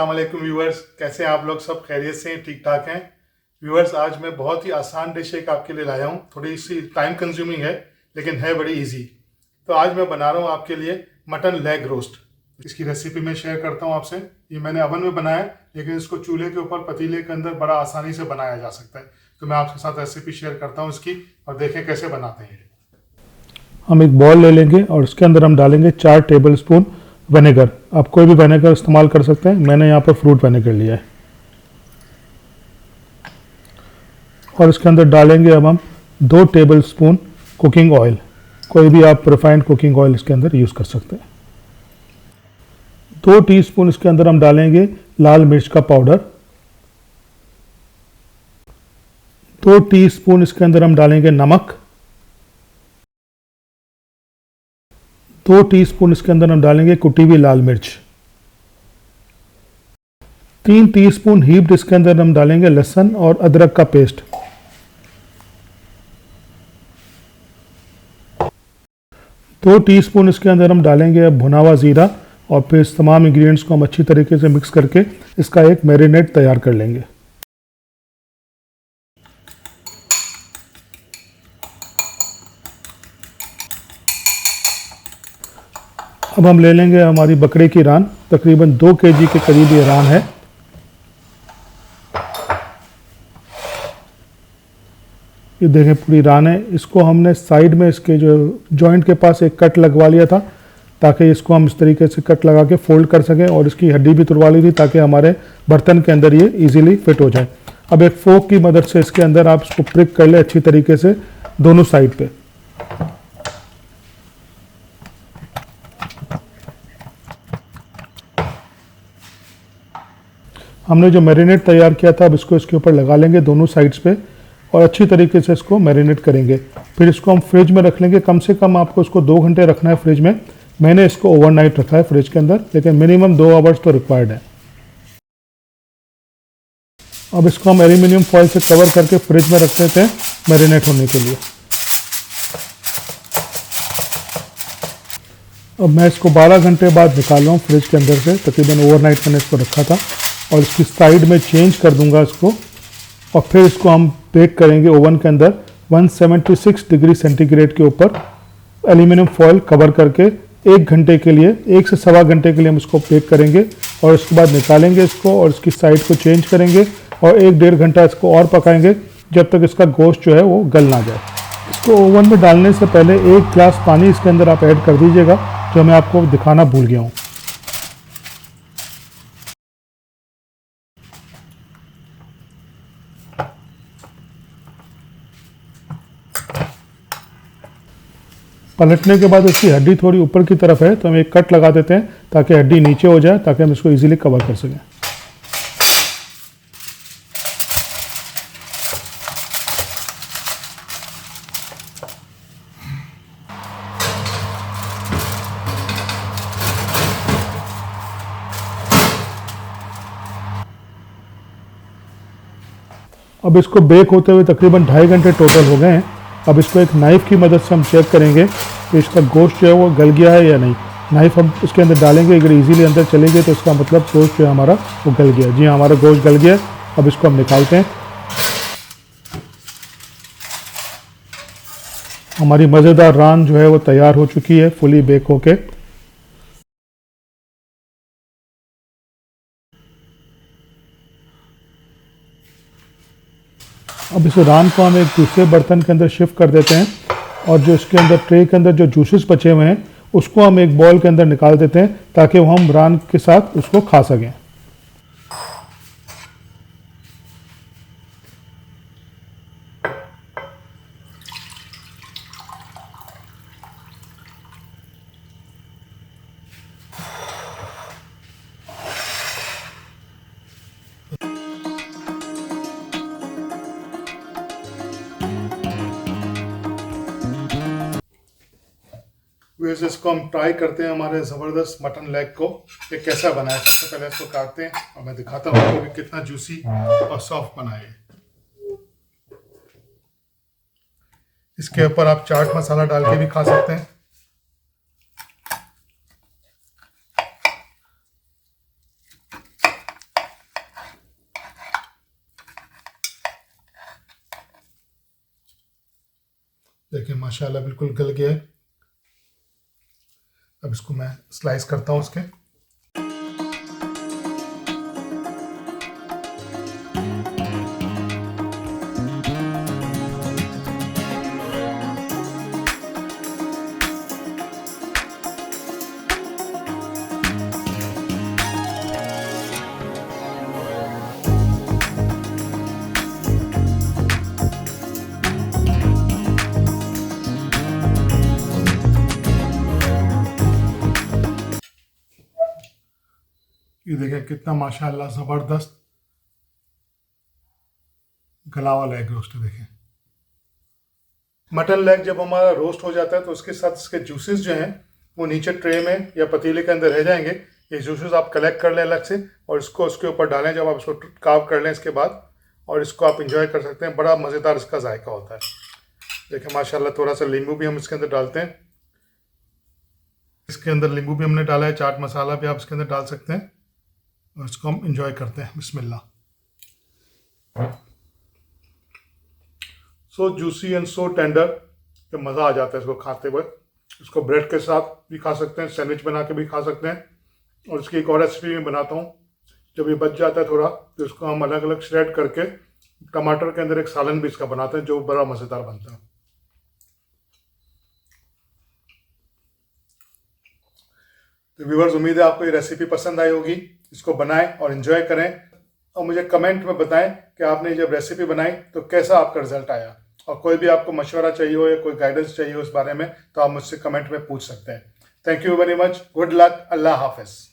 वालेकुम व्यूअर्स कैसे आप लोग सब खैरियत से ठीक ठाक हैं? व्यूअर्स आज मैं बहुत ही आसान डिश एक आपके लिए लाया हूँ। थोड़ी सी टाइम कंज्यूमिंग है, लेकिन है बड़ी इजी तो आज मैं बना रहा हूँ आपके लिए मटन लेग रोस्ट। इसकी रेसिपी मैं शेयर करता हूँ आपसे। ये मैंने अवन में बनाया लेकिन इसको चूल्हे के ऊपर, पतीले के अंदर बड़ा आसानी से बनाया जा सकता है। तो मैं आपके साथ रेसिपी शेयर करता हूँ इसकी और देखें कैसे बनाते हैं। हम एक बॉल ले लेंगे और उसके अंदर हम डालेंगे चार टेबल स्पून विनेगर आप कोई भी वेनेगर इस्तेमाल कर सकते हैं। मैंने यहाँ पर फ्रूट वेनेगर लिया है। और इसके अंदर डालेंगे अब हम दो टेबल स्पून कुकिंग ऑयल कोई भी आप रिफाइंड कुकिंग ऑयल इसके अंदर यूज़ कर सकते हैं। दो टीस्पून इसके अंदर हम डालेंगे लाल मिर्च का पाउडर दो टीस्पून इसके अंदर हम डालेंगे नमक। दो टीस्पून इसके अंदर हम डालेंगे कुटी हुई लाल मिर्च। तीन टीस्पून हीप्ड इसके अंदर हम डालेंगे लहसुन और अदरक का पेस्ट दो टीस्पून इसके अंदर हम डालेंगे भुना हुआ ज़ीरा और फिर इस तमाम इंग्रेडिएंट्स को हम अच्छी तरीके से मिक्स करके इसका एक मैरिनेट तैयार कर लेंगे। अब हम ले लेंगे हमारी बकरे की रान। तकरीबन दो केजी के करीब ये रान है। ये देखें, पूरी रान है। इसको हमने साइड में इसके जो जॉइंट के पास एक कट लगवा लिया था, ताकि इसको हम इस तरीके से कट लगा के फोल्ड कर सकें और इसकी हड्डी भी तुड़वा ली थी, ताकि हमारे बर्तन के अंदर ये इजीली फिट हो जाए। अब एक फोक की मदद से इसके अंदर आप इसको प्रिक कर ले अच्छी तरीके से दोनों साइड पे। हमने जो मैरिनेट तैयार किया था, अब इसको इसके ऊपर लगा लेंगे दोनों साइड्स पे और अच्छी तरीके से इसको मैरिनेट करेंगे। फिर इसको हम फ्रिज में रख लेंगे। कम से कम आपको इसको दो घंटे रखना है फ्रिज में। मैंने इसको ओवरनाइट रखा है फ्रिज के अंदर, लेकिन मिनिमम दो आवर्स तो रिक्वायर्ड है। अब इसको हम एल्यूमिनियम फॉइल से कवर करके फ्रिज में रख देते हैं मैरिनेट होने के लिए। अब मैं इसको 12 घंटे बाद निकाल रहा हूँ फ्रिज के अंदर से। तकरीबन ओवरनाइट मैंने इसको रखा था। और इसकी साइड में चेंज कर दूँगा इसको। और फिर इसको हम बेक करेंगे ओवन के अंदर 176 डिग्री सेंटीग्रेड के ऊपर। एल्यूमिनियम फॉयल कवर करके एक घंटे के लिए, एक से सवा घंटे के लिए हम इसको बेक करेंगे। और उसके बाद निकालेंगे इसको और इसकी साइड को चेंज करेंगे और एक डेढ़ घंटा इसको और पकाएँगे जब तक इसका गोश्त जो है वो गल ना जाए। इसको ओवन में डालने से पहले एक गिलास पानी इसके अंदर आप ऐड कर दीजिएगा, जो मैं आपको दिखाना भूल गया हूँ। पलटने के बाद उसकी हड्डी थोड़ी ऊपर की तरफ़ है तो हम एक कट लगा देते हैं ताकि हड्डी नीचे हो जाए, ताकि हम इसको इजीली कवर कर सकें। अब इसको बेक होते हुए तकरीबन ढाई घंटे टोटल हो गए हैं। अब इसको एक नाइफ़ की मदद से हम चेक करेंगे कि इसका गोश्त जो है वो गल गया है या नहीं। नाइफ़ हम इसके अंदर डालेंगे अगर इजीली अंदर चले गए तो इसका मतलब गोश्त जो है हमारा वो गल गया। जी हाँ, हमारा गोश्त गल गया। अब इसको हम निकालते हैं। हमारी मज़ेदार रान जो है वो तैयार हो चुकी है फुली बेक होके। अब इस रान को हम एक दूसरे बर्तन के अंदर शिफ्ट कर देते हैं और जो इसके अंदर ट्रे के अंदर जो जूसेस बचे हुए हैं, उसको हम एक बॉल के अंदर निकाल देते हैं ताकि वो हम रान के साथ उसको खा सकें। वैसे इसको हम ट्राई करते हैं हमारे ज़बरदस्त मटन लेग को। ये कैसा बनाया? सबसे पहले इसको काटते हैं और मैं दिखाता हूँ कि कितना जूसी और सॉफ्ट बनाए इसके ऊपर आप चाट मसाला डाल के भी खा सकते हैं। देखिए, माशाल्लाह बिल्कुल गल गया है। अब इसको मैं स्लाइस करता हूँ उसके। ये देखें कितना माशाल्लाह ज़बरदस्त गला वाला एग रोस्ट देखें। मटन लेग जब हमारा रोस्ट हो जाता है तो उसके साथ इसके जूसेस जो हैं, वो नीचे ट्रे में या पतीले के अंदर रह जाएँगे। ये जूसेस आप कलेक्ट कर लें अलग से और इसको उसके ऊपर डालें। जब आप इसको काव कर लें इसके बाद और इसको आप इंजॉय कर सकते हैं। बड़ा मज़ेदार इसका जायका होता है। देखिए माशाल्लाह थोड़ा सा नींबू भी हम इसके अंदर डालते हैं। इसके अंदर नींबू भी हमने डाला है। चाट मसाला भी आप इसके अंदर डाल सकते हैं। और इसको हम इंजॉय करते हैं। बिस्मिल्लाह। So juicy and so tender कि मज़ा आ जाता है इसको खाते हुए। इसको ब्रेड के साथ भी खा सकते हैं सैंडविच बना के भी खा सकते हैं। और इसकी एक और रेसिपी मैं बनाता हूँ। जब ये बच जाता है थोड़ा तो इसको हम अलग अलग श्रेड करके टमाटर के अंदर एक सालन भी इसका बनाते हैं, जो बड़ा मज़ेदार बनता है। तो व्यूवर्स उम्मीद है आपको ये रेसिपी पसंद आई होगी। इसको बनाएँ और इन्जॉय करें। और मुझे कमेंट में बताएँ कि आपने जब रेसिपी बनाई तो कैसा आपका रिज़ल्ट आया? और कोई भी आपको मशवरा चाहिए हो या कोई गाइडेंस चाहिए हो इस बारे में तो आप मुझसे कमेंट में पूछ सकते हैं। Thank you very much good luck अल्लाह हाफिज़.